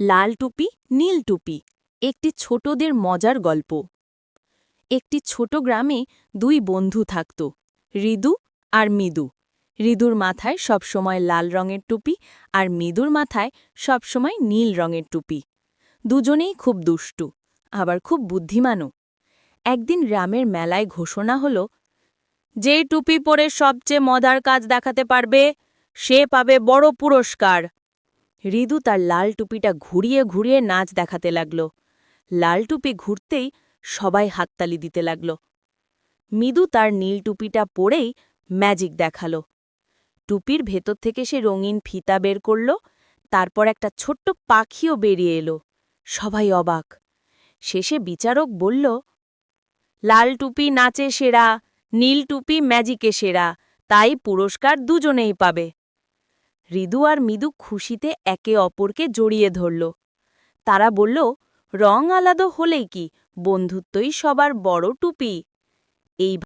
লাল টুপি, নীল টুপি। একটি ছোটদের মজার গল্প। একটি ছোট গ্রামে দুই বন্ধু থাকত, রিদু আর মিদু। রিদুর মাথায় সবসময় লাল রঙের টুপি আর মিদুর মাথায় সবসময় নীল রঙের টুপি। দুজনেই খুব দুষ্টু, আবার খুব বুদ্ধিমানও। একদিন গ্রামের মেলায় ঘোষণা হল, যে টুপি পরে সবচেয়ে মজার কাজ দেখাতে পারবে, সে পাবে বড় পুরস্কার। রিদু তার লাল টুপিটা ঘুরিয়ে ঘুরিয়ে নাচ দেখাতে লাগল। লাল টুপি ঘুরতেই সবাই হাততালি দিতে লাগল। মিদু তার নীল টুপিটা পরেই ম্যাজিক দেখাল। টুপির ভেতর থেকে সে রঙিন ফিতা বের করল, তারপর একটা ছোট্ট পাখিও বেরিয়ে এলো। সবাই অবাক। শেষে বিচারক বলল, লাল টুপি নাচে সেরা, নীল টুপি ম্যাজিকে সেরা, তাই পুরস্কার দুজনেই পাবে। রিদু আর মৃদু খুশিতে একে অপরকে জড়িয়ে ধরল। তারা বলল, রং আলাদা হলেই কি? বন্ধুত্বই সবার বড় টুপি। এই